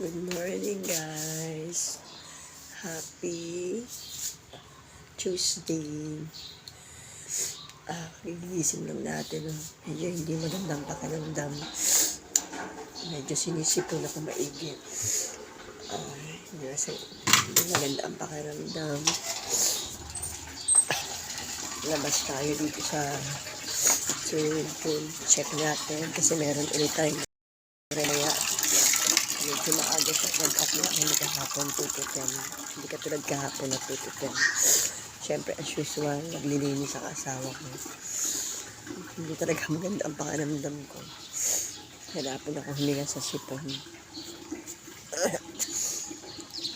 Good morning, guys. Happy Tuesday. Ah, gigising lang natin. Oh. Medyo hindi magandang pakiramdam. Medyo sinisipon ako maigi. Ah, kasi hindi maganda ang pakiramdam. Labas tayo dito sa swimming pool. Check natin kasi meron ulit tayong Kaya medyo maaga siya nag-up na kahapon 2 to 10. Hindi katulad kahapon na 2 to 10. Siyempre, as usual, naglilinis ang asawa ko. Hindi talaga maganda ang pakiramdam ko. Hirapan ako huminga sa sipon.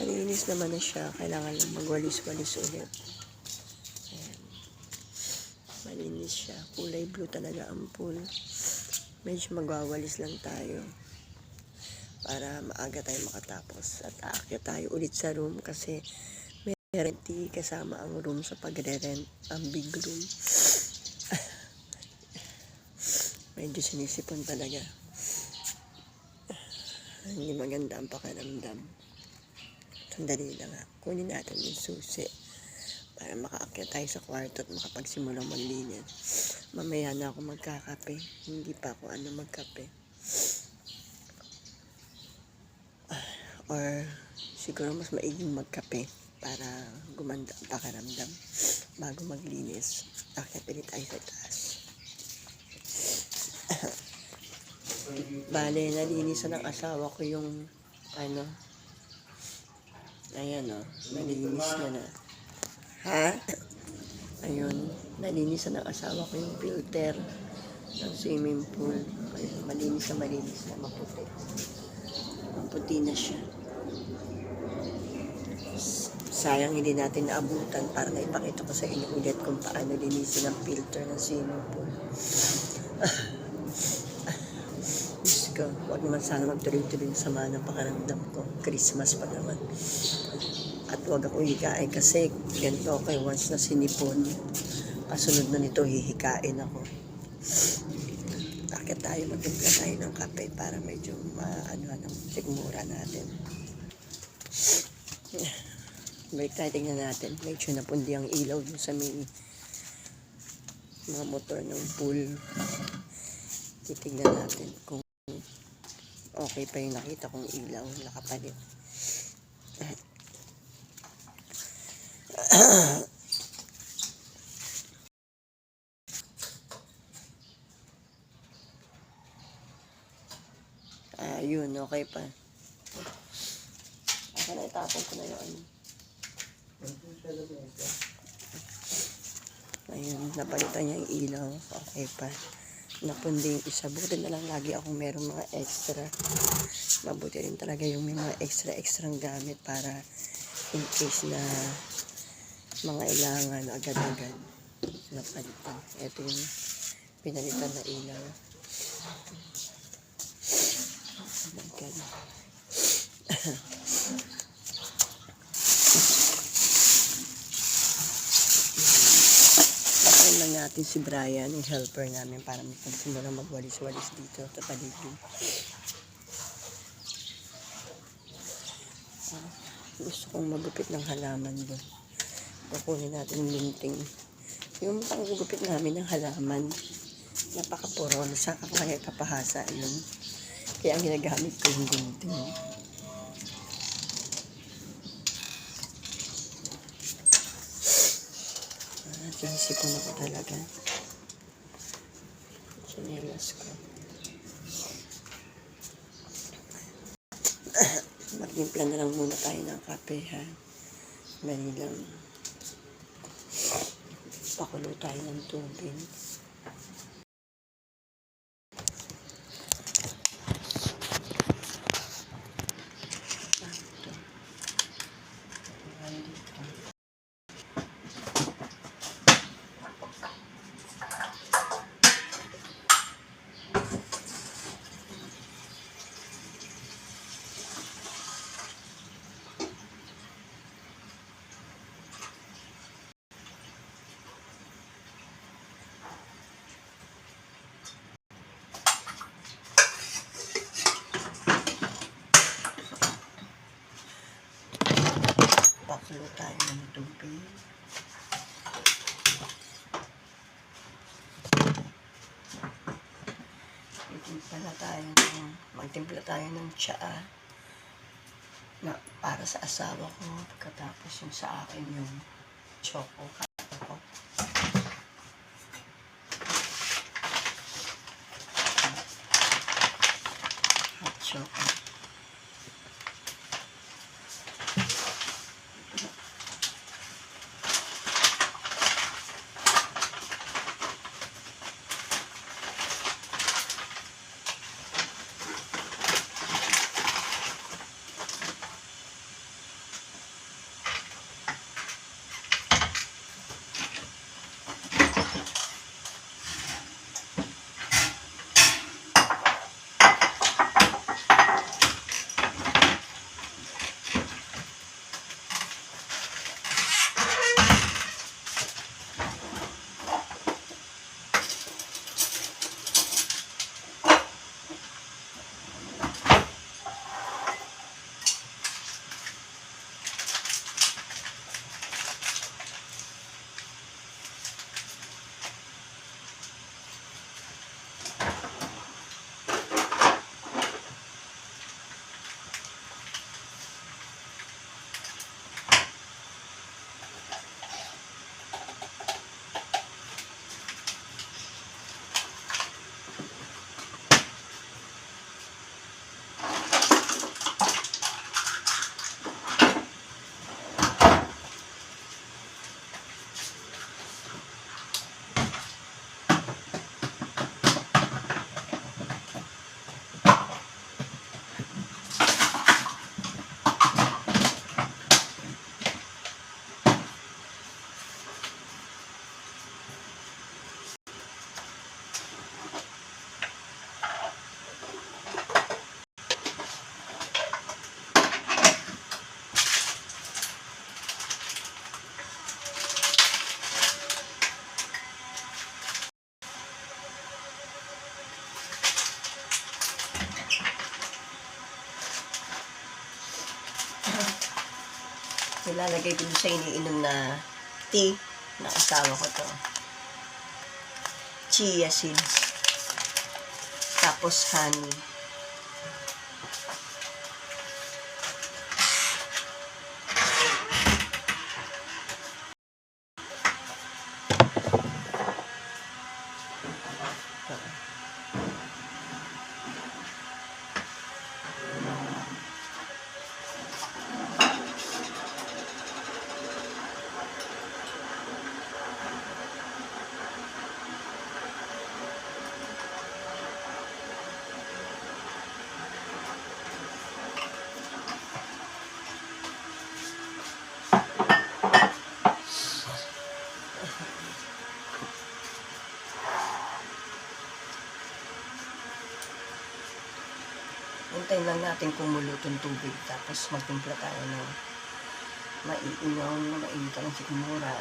Malinis naman na siya. Kailangan lang magwalis-walis ulit. Ayan. Malinis siya. Kulay blue talaga ang pool. Medyo magwawalis lang tayo para maaga tayo makatapos. At aakyat tayo ulit sa room kasi may renti kasama ang room sa pagre-rent ang big room. Medyo sinisipon talaga. Hindi maganda ang pakiramdam. Sandali lang ha. Kunin natin yung susi para makaakyat tayo sa kwarto at makapagsimulang maglinis mamaya na ako magkakape. Hindi pa ako ano magkape or siguro mas maiging magkape para gumanda ang pakiramdam bago maglinis. Akit ulit tayo sa taas. Bale, nalinisan ng asawa ko yung ano, ayan o, nalinis niya na. Ha? Ayun, nalinisan ng asawa ko yung filter ng swimming pool. Ayun, malinis na malinis na maputi. Maputi na siya. Sayang hindi natin naabutan para naipakita ko sa inyo ulit kung paano linisin ang filter ng swimming pool. Diyos ko, huwag naman sana magtuloy-tuloy yung sama ng pakaramdam ko. Christmas pa naman. At huwag ako hikain kasi ganito kay once na sinipon, kasunod na nito hihikain ako. Akit tayo, magtimpla tayo ng kape para medyo maano ng sigmura natin. Balik tayo, tingnan natin. Medyo napundi ang ilaw dun sa may mga motor ng pool. Titignan natin kung okay pa yung nakita kong ilaw nakapalit. Ah, yun, okay pa. Aka na itapon ko na yung ano. Ayun, napalitan niya yung ilaw. Okay pa. Napundi yung isa. Buti na lang lagi akong merong mga extra. Mabuti rin talaga yung may mga extra-extrang gamit para in case na mga ilangan agad-agad napalitan. Ito yung pinalitan na ilaw. Oh my God. Patayin lang natin si Brian, yung helper namin, para magsimula magwalis-walis dito sa paligid. Ah, gusto kong magupit ng halaman doon. Kukunin natin yung linting. Yung panggugupit namin ng halaman, napaka-purol. Saan ka kaya papahasa yun? Kaya ang ginagamit ko yung linting. Ah, sinisipon ako talaga. Chinelas ko. Magtimpla na lang muna tayo ng kape, ha? Dali lang. Pakulo tayo ng tubig. Na tayo magtimpla tayo ng tsaa na para sa asawa ko. Pagkatapos yung sa akin yung choco. Ko. Hot choco. Nilalagay ko sa iniinom na tea na asawa ko to. Chia seeds. Tapos honey. Hintayin lang natin kumulo itong tubig. Tapos magtimpla tayo ng maiinaw na mainit ang sikmura.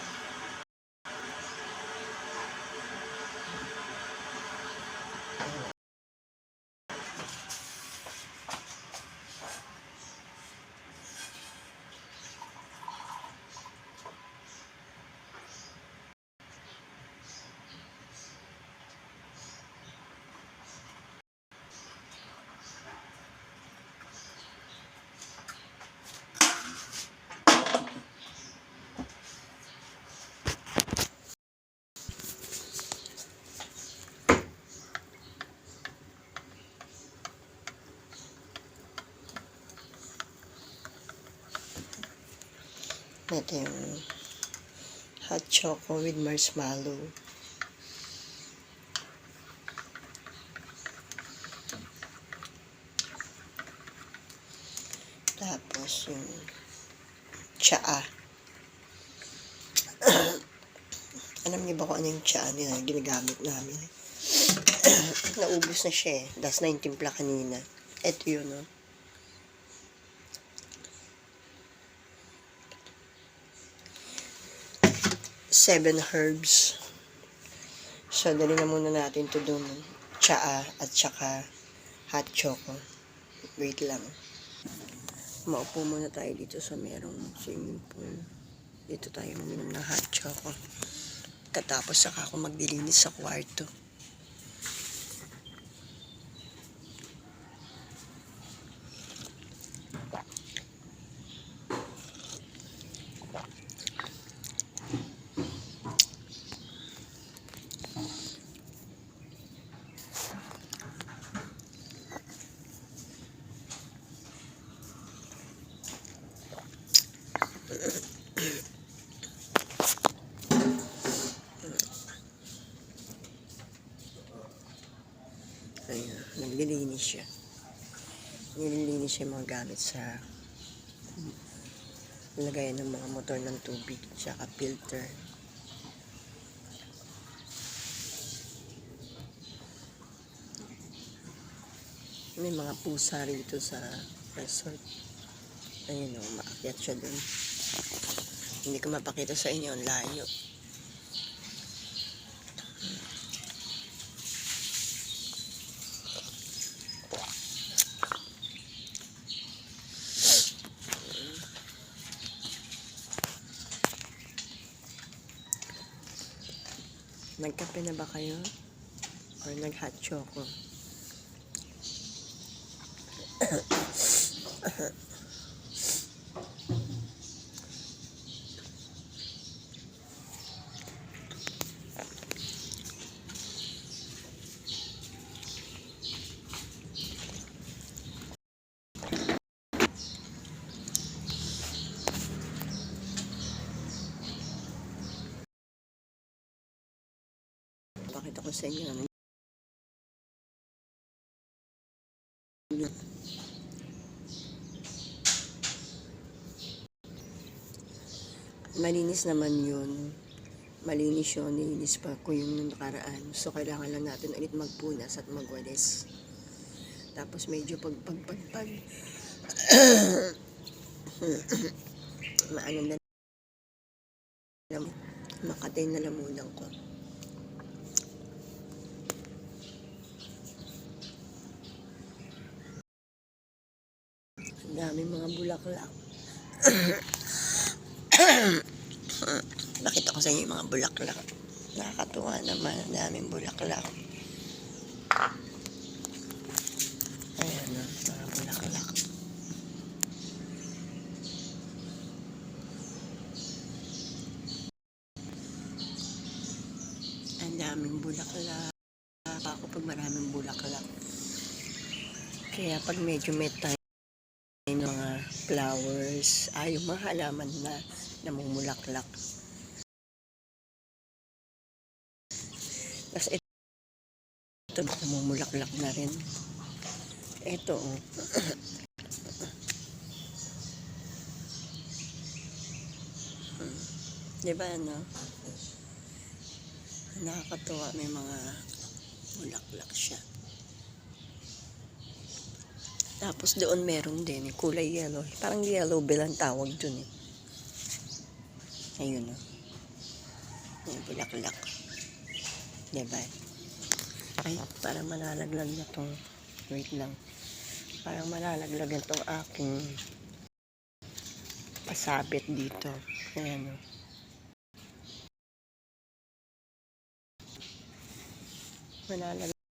natin hot choco with marshmallow. Tapos yung tsaa. Alam niyo ba kung ano yung tsaa nila ginagamit namin? Naubos na siya eh. Das na yung kanina. Ito yun, no? Seven herbs. So, dali na muna natin to dun. Tsaa at saka hot choco. Wait lang. Maupo muna tayo dito sa merong swimming pool. Dito tayo uminom ng hot choco. Katapos saka ako maglilinis sa kwarto. Ayun, naglilinis siya. Nililinis siya yung mga gamit sa lagayan ng mga motor ng tubig, tsaka filter. May mga pusa rito sa resort. Ayun o, maakyat siya dun. Hindi ko mapakita sa inyo, ang layo. Nagkape na ba kayo? Or nag-hot choco? Pakita ko sa inyo. yun. Malinis naman yun. Malinis yun. Nilinis pa ko yung nung nakaraan. So, kailangan lang natin ulit magpunas at magwalis. Tapos, medyo pag, pag, pag, na makatay na lamunan ko. Ang dami mga bulaklak. Bakit ako sa inyo mga bulaklak? Nakakatuwa naman. Ang daming bulaklak. Ayan na, mga bulaklak. Ang daming bulaklak. Ako pag maraming bulaklak. Kaya pag medyo may time, flowers, ay yung mga halaman na namumulaklak. Tapos ito, ito namumulaklak na rin. Ito, oh. Di ba, ano? Nakakatuwa, may mga mulaklak siya. Tapos doon meron din, kulay yellow. Parang yellow bell ang tawag dun eh. Ayun o. May bulaklak. Diba? Ay, parang malalaglag na tong, wait lang. Parang malalaglag na tong aking pasabit dito. Ayan o. Malalaglag.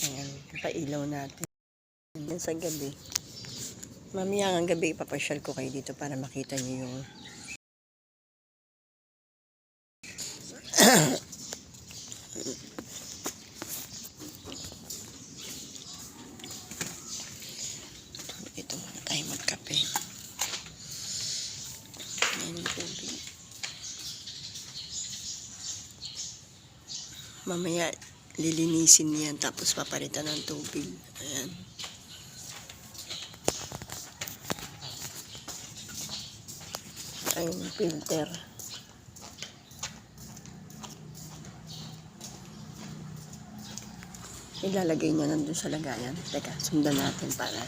Ayan, pailaw natin. Yan sa gabi. Mamaya ang gabi ipapasyal ko kayo dito para makita niyo yung lilinisin yan tapos papalitan ng tubig. Ayan. Ayun filter. Ilalagay niya nandun sa lagayan. Teka sundan natin para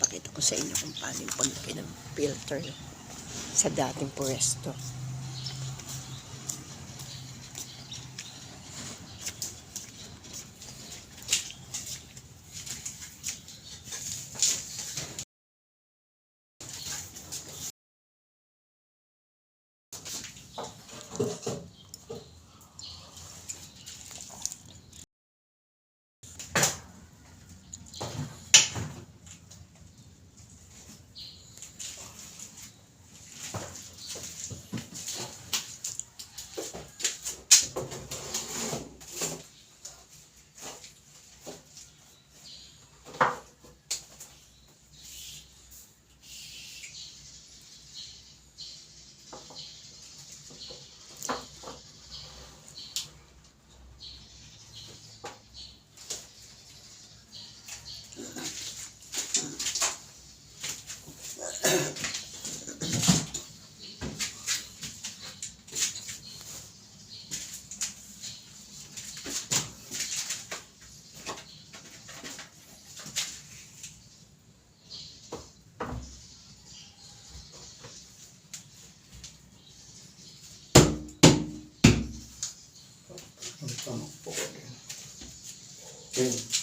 pakita ko sa inyo kung paano yung paglaki ng filter sa dating puresto Yun.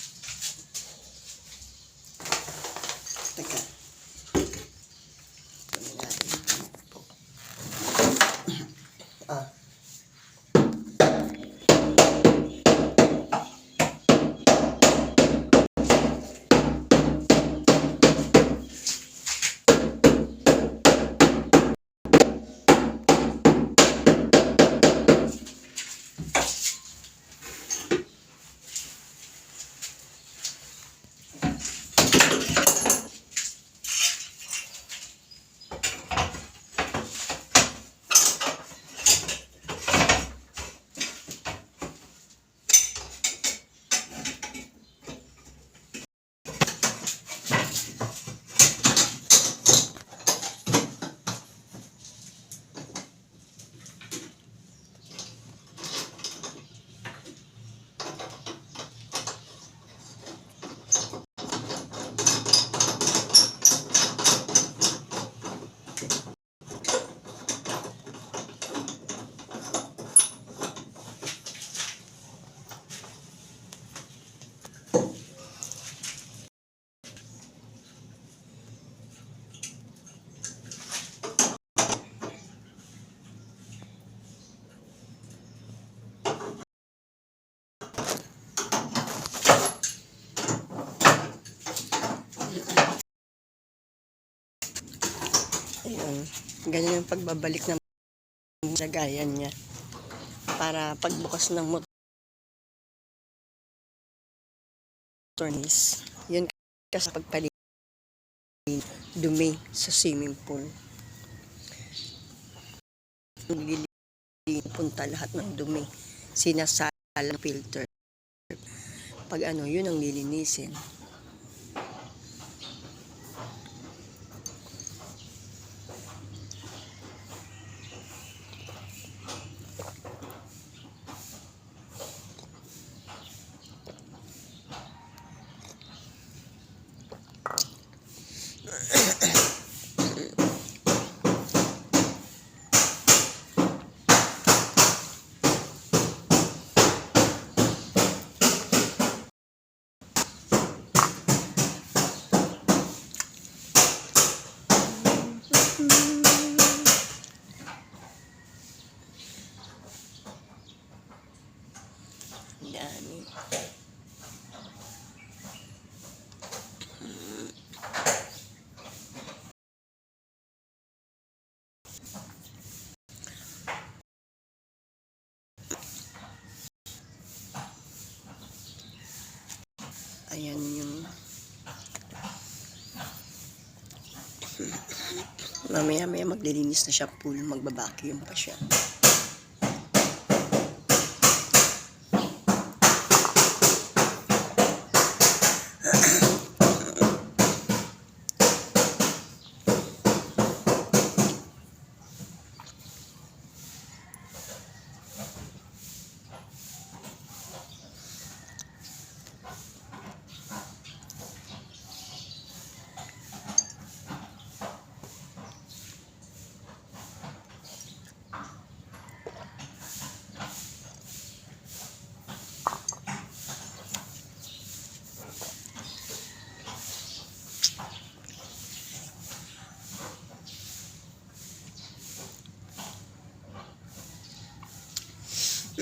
Ganyan yung pagbabalik ng lagayan niya. Para pagbukas ng motor is, yun kasi pagpalit dumi sa swimming pool. punta lahat ng dumi. Sinasalang filter. Pag ano, yun ang lilinisin. Ang dami. Ayan yung mamaya maya maglilinis na siya pool, magbabacuum pa siya.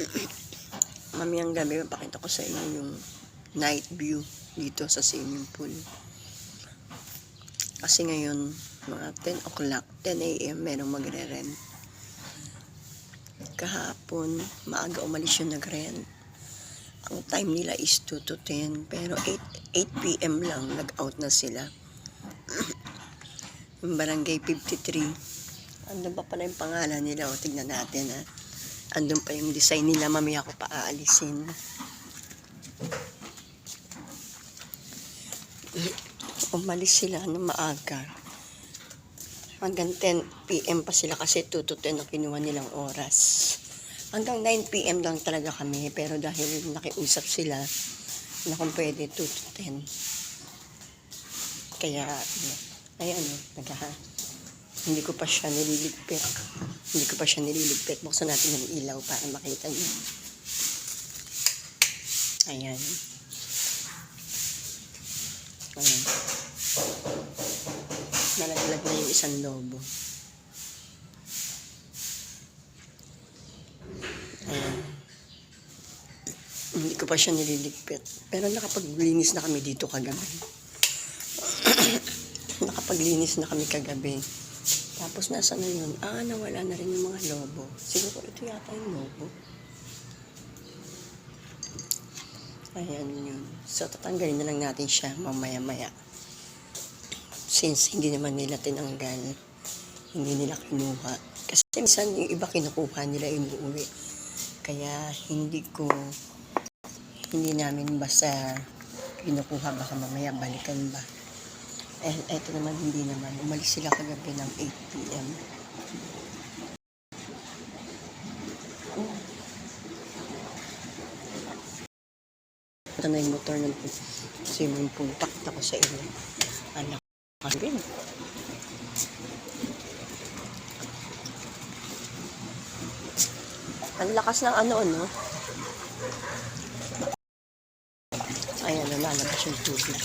Mamayang gabi, mapakita ko sa inyo yung night view dito sa swimming pool. Kasi ngayon, mga 10 o'clock, 10 a.m. merong magre-rent. Kahapon, maaga umalis yung nag-rent. Ang time nila is 2 to 10, pero 8, 8 p.m. lang, nag-out na sila. yung barangay 53. Andun pa pala yung pangalan nila, o tignan natin ha. Andun pa yung design nila, mamaya ko pa aalisin. Umalis sila ng maaga. Hanggang 10 p.m. pa sila kasi 2 to 10 ang kinuha nilang oras. Hanggang 9 p.m. lang talaga kami, pero dahil nakiusap sila na kung pwede 2 to 10. Kaya, ayan, naghaha. Hindi ko pa siya nililigpit. Hindi ko pa siya nililigpit. Buksan natin ng ilaw para makita niyo. Ayan. Ayan. Nalaglag na yung isang lobo. Ayan. Hindi ko pa siya nililigpit. Pero nakapaglinis na kami dito kagabi. nakapaglinis na kami kagabi. Tapos nasa na yun? Ah, nawala na rin yung mga lobo. Siguro ito yata yung lobo. Ayan yun. So, tatanggalin na lang natin siya mamaya-maya. Since hindi naman nila tinanggal, hindi nila kinuha. Kasi minsan yung iba kinukuha nila inuuwi. Kaya hindi ko, hindi namin basta kinukuha baka mamaya balikan ba. Eh, eto naman, hindi naman. Umalis sila kagabi ng 8 p.m. Ito na yung motor ng swimming pool. Pakita ko sa inyo. Anak, rin. Ang lakas ng ano, no? Ayan, nalalabas yung tubig.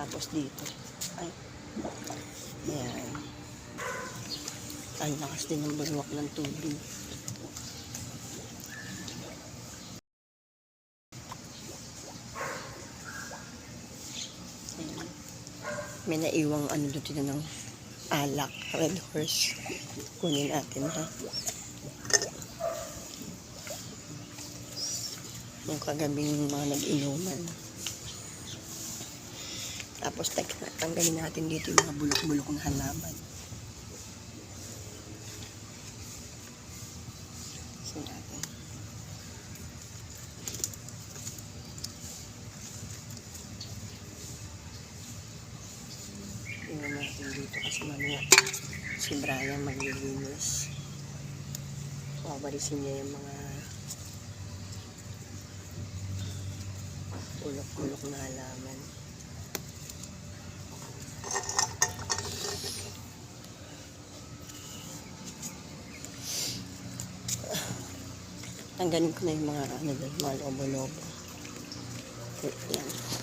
Tapos dito. Ay. Ayan. Ang lakas din ng bulwak ng tubig. Ayan. May naiwang ano dito ng alak, red horse. Kunin natin ha. Yung kagabing mga nag-inuman. Tapos tek, tanggalin natin dito yung mga bulok-bulok na halaman. Kasi natin. Tingnan natin dito kasi mamaya si Brian maglilinis. Wawalisin niya yung mga bulok-bulok na halaman. Tanggalin ko na yung mga ano doon, mga lobo-lobo. Lang.